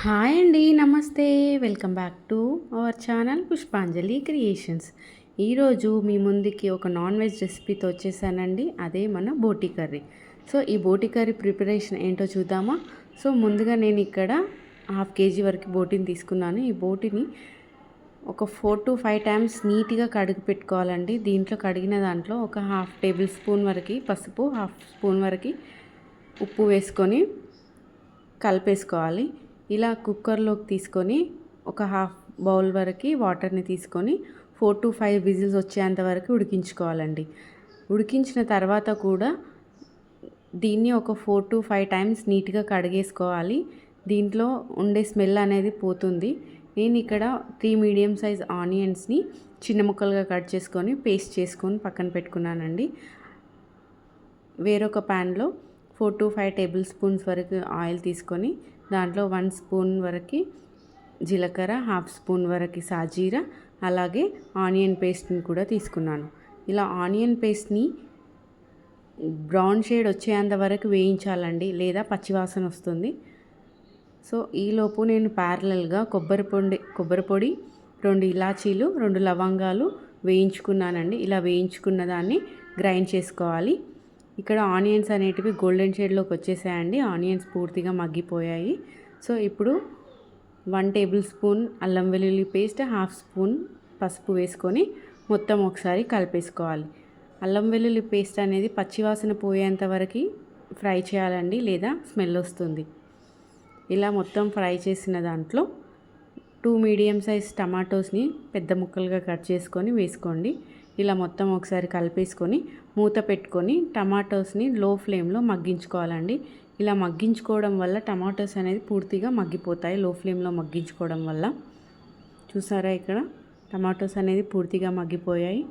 Hi అండి నమస్తే. Welcome back to our channel Pushpanjali Creations. ఈరోజు మీ ముందుకి ఒక నాన్ వెజ్ రెసిపీతో వచ్చేసానండి. అదే మన బోటి కర్రీ. సో ఈ బోటి కర్రీ ప్రిపరేషన్ ఏంటో చూద్దామా? సో ముందుగా నేను ఇక్కడ హాఫ్ కేజీ వరకు బోటిని తీసుకున్నాను. ఈ బోటిని ఒక ఫోర్ టు ఫైవ్ టైమ్స్ నీట్గా కడిగి పెట్టుకోవాలండి. దీంట్లో కడిగిన దాంట్లో ఒక హాఫ్ టేబుల్ స్పూన్ వరకు పసుపు హాఫ్ స్పూన్ వరకు ఉప్పు వేసుకొని కలిపేసుకోవాలి. ఇలా కుక్కర్లోకి తీసుకొని ఒక హాఫ్ బౌల్ వరకు వాటర్ని తీసుకొని ఫోర్ టు ఫైవ్ విజిల్స్ వచ్చేంత వరకు ఉడికించుకోవాలండి. ఉడికించిన తర్వాత కూడా దీన్ని ఒక ఫోర్ టు ఫైవ్ టైమ్స్ నీట్గా కడిగేసుకోవాలి. దీంట్లో ఉండే స్మెల్ అనేది పోతుంది. నేను ఇక్కడ త్రీ మీడియం సైజ్ ఆనియన్స్ని చిన్న ముక్కలుగా కట్ చేసుకొని పేస్ట్ చేసుకొని పక్కన పెట్టుకున్నానండి. వేరొక ప్యాన్లో four to five tablespoons వరకు ఆయిల్ తీసుకొని దాంట్లో వన్ స్పూన్ వరకు జీలకర్ర హాఫ్ స్పూన్ వరకు సాజీరా అలాగే ఆనియన్ పేస్ట్ని కూడా తీసుకున్నాను. ఇలా ఆనియన్ పేస్ట్ని బ్రౌన్ షేడ్ వచ్చేంత వరకు వేయించాలండి లేదా పచ్చివాసన వస్తుంది. సో ఈలోపు నేను ప్యారలల్గా కొబ్బరి పొడి కొబ్బరి పొడి రెండు ఇలాచీలు రెండు లవంగాలు వేయించుకున్నానండి. ఇలా వేయించుకున్న దాన్ని గ్రైండ్ చేసుకోవాలి. ఇక్కడ ఆనియన్స్ అనేటివి గోల్డెన్ షేడ్లోకి వచ్చేసాయండి. ఆనియన్స్ పూర్తిగా మగ్గిపోయాయి. సో ఇప్పుడు వన్ టేబుల్ స్పూన్ అల్లం వెల్లుల్లి పేస్ట్ హాఫ్ స్పూన్ పసుపు వేసుకొని మొత్తం ఒకసారి కలిపేసుకోవాలి. అల్లం వెల్లుల్లి పేస్ట్ అనేది పచ్చివాసన పోయేంత వరకు ఫ్రై చేయాలండి లేదా స్మెల్ వస్తుంది. ఇలా మొత్తం ఫ్రై చేసిన దాంట్లో టూ మీడియం సైజ్ టమాటోస్ని పెద్ద ముక్కలుగా కట్ చేసుకొని వేసుకోండి. ఇలా మొత్తం ఒకసారి కలిపేసుకొని మూత పెట్టుకొని టమాటోస్ని లో ఫ్లేమ్లో మగ్గించుకోవాలండి. ఇలా మగ్గించుకోవడం వల్ల టమాటోస్ అనేది పూర్తిగా మగ్గిపోతాయి లో ఫ్లేమ్లో మగ్గించుకోవడం వల్ల. చూసారా ఇక్కడ? టమాటోస్ అనేది పూర్తిగా మగ్గిపోయాయి.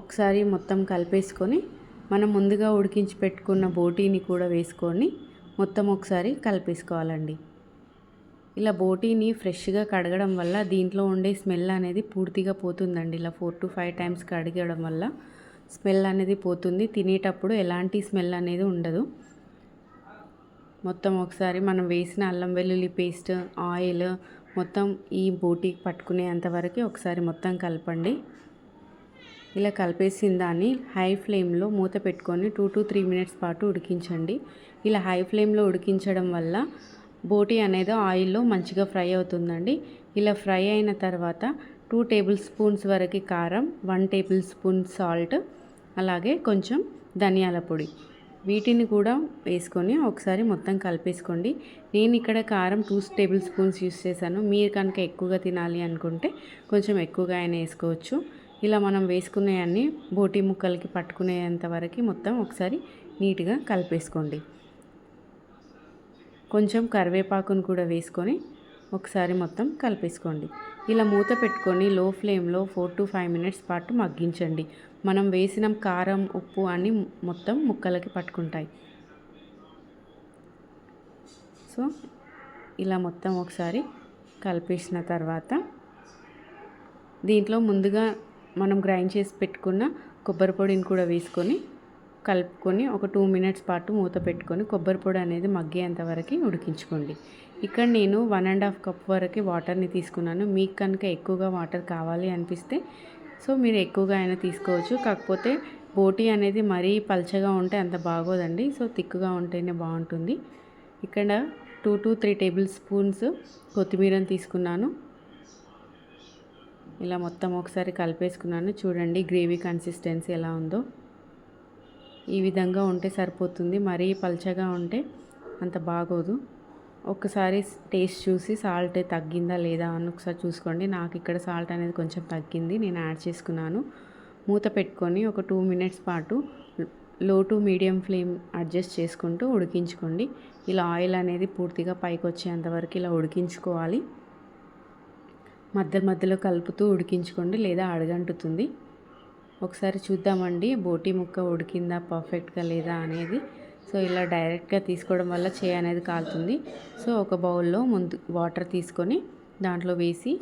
ఒకసారి మొత్తం కలిపేసుకొని మనం ముందుగా ఉడికించి పెట్టుకున్న బోటీని కూడా వేసుకొని మొత్తం ఒకసారి కలిపేసుకోవాలండి. ఇలా బోటీని ఫ్రెష్గా కడగడం వల్ల దీంట్లో ఉండే స్మెల్ అనేది పూర్తిగా పోతుందండి. ఇలా ఫోర్ టు ఫైవ్ టైమ్స్ కడగడం వల్ల స్మెల్ అనేది పోతుంది. తినేటప్పుడు ఎలాంటి స్మెల్ అనేది ఉండదు. మొత్తం ఒకసారి మనం వేసిన అల్లం వెల్లుల్లి పేస్ట్ ఆయిల్ మొత్తం ఈ బోటీకి పట్టుకునేంత వరకు ఒకసారి మొత్తం కలపండి. ఇలా కలిపేసిన దాన్ని హై ఫ్లేమ్లో మూత పెట్టుకొని టూ టు త్రీ మినిట్స్ పాటు ఉడికించండి. ఇలా హై ఫ్లేమ్లో ఉడికించడం వల్ల బోటి అనేది ఆయిల్లో మంచిగా ఫ్రై అవుతుందండి. ఇలా ఫ్రై అయిన తర్వాత టూ టేబుల్ స్పూన్స్ వరకు కారం వన్ టేబుల్ స్పూన్ సాల్ట్ అలాగే కొంచెం ధనియాల పొడి. వీటిని కూడా వేసుకొని ఒకసారి మొత్తం కలిపేసుకోండి. నేను ఇక్కడ కారం టూ టేబుల్ స్పూన్స్ యూస్ చేశాను. మీరు కనుక ఎక్కువగా తినాలి అనుకుంటే కొంచెం ఎక్కువగా అయినా వేసుకోవచ్చు. ఇలా మనం వేసుకునేవన్నీ బోటి ముక్కలకి పట్టుకునేంత వరకు మొత్తం ఒకసారి నీట్గా కలిపేసుకోండి. కొంచెం కరివేపాకును కూడా వేసుకొని ఒకసారి మొత్తం కలిపేసుకోండి. ఇలా మూత పెట్టుకొని లో ఫ్లేమ్లో ఫోర్ టు ఫైవ్ మినిట్స్ పాటు మగ్గించండి. మనం వేసిన కారం ఉప్పు అని మొత్తం ముక్కలకి పట్టుకుంటాయి. సో ఇలా మొత్తం ఒకసారి కలిపేసిన తర్వాత దీంట్లో ముందుగా మనం గ్రైండ్ చేసి పెట్టుకున్న కొబ్బరి పొడిని కూడా వేసుకొని కలుపుకొని ఒక టూ మినిట్స్ పాటు మూత పెట్టుకొని కొబ్బరి పొడి అనేది మగ్గేంత వరకు ఉడికించుకోండి. ఇక్కడ నేను వన్ అండ్ హాఫ్ కప్ వరకు వాటర్ని తీసుకున్నాను. మీకు కనుక ఎక్కువగా వాటర్ కావాలి అనిపిస్తే సో మీరు ఎక్కువగా అయినా తీసుకోవచ్చు. కాకపోతే బోటీ అనేది మరీ పల్చగా ఉంటే అంత బాగోదండి. సో తిక్కుగా ఉంటేనే బాగుంటుంది. ఇక్కడ two to three tablespoons కొత్తిమీరని తీసుకున్నాను. ఇలా మొత్తం ఒకసారి కలిపేసుకున్నాను. చూడండి గ్రేవీ కన్సిస్టెన్సీ ఎలా ఉందో. ఈ విధంగా ఉంటే సరిపోతుంది. మరీ పల్చగా ఉంటే అంత బాగోదు. ఒకసారి టేస్ట్ చూసి సాల్ట్ తగ్గిందా లేదా అని ఒకసారి చూసుకోండి. నాకు ఇక్కడ సాల్ట్ అనేది కొంచెం తగ్గింది. నేను యాడ్ చేసుకున్నాను. మూత పెట్టుకొని ఒక టూ మినిట్స్ పాటు లో టు మీడియం ఫ్లేమ్ అడ్జస్ట్ చేసుకుంటూ ఉడికించుకోండి. ఇలా ఆయిల్ అనేది పూర్తిగా పైకి వచ్చేంతవరకు ఇలా ఉడికించుకోవాలి. మధ్య మధ్యలో కలుపుతూ ఉడికించుకోండి లేదా అడగంటుతుంది. ఒకసారి చూద్దామండి. బోటి ముక్క ఉడికిందా పర్ఫెక్ట్గా లేదా అనేది. సో ఇలా డైరెక్ట్గా తీసుకోవడం వల్ల చేయి అనేది కాలుతుంది. సో ఒక బౌల్లో ముందు వాటర్ తీసుకొని దాంట్లో వేసి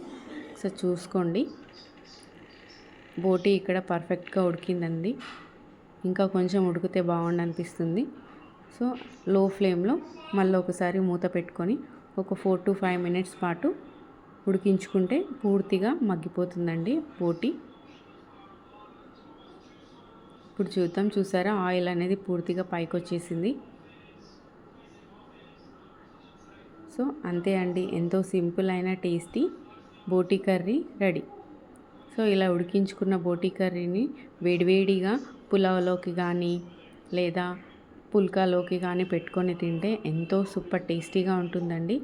సో చూసుకోండి. బోటి ఇక్కడ పర్ఫెక్ట్గా ఉడికిందండి. ఇంకా కొంచెం ఉడికితే బాగుండు అనిపిస్తుంది. సో లో ఫ్లేమ్లో మళ్ళీ ఒకసారి మూత పెట్టుకొని ఒక ఫోర్ టు ఫైవ్ మినిట్స్ పాటు ఉడికించుకుంటే పూర్తిగా మగ్గిపోతుందండి బోటి. ఇప్పుడు చూద్దాం చూసారా? ఆయిల్ అనేది పూర్తిగా పైకి వచ్చేసింది సో అంతే అండి. ఎంతో సింపుల్ అయిన tasty boti curry ready. So ఇలా ఉడికించుకున్న బోటీ కర్రీని వేడివేడిగా పులావ్లోకి కానీ లేదా పుల్కాలోకి కానీ పెట్టుకొని తింటే ఎంతో సూపర్ టేస్టీగా ఉంటుందండి.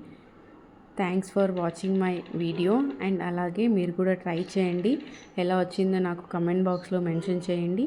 Thanks for watching my video. And అలాగే మీరు కూడా ట్రై చేయండి. ఎలా వచ్చిందో నాకు కమెంట్ బాక్స్లో మెన్షన్ చేయండి.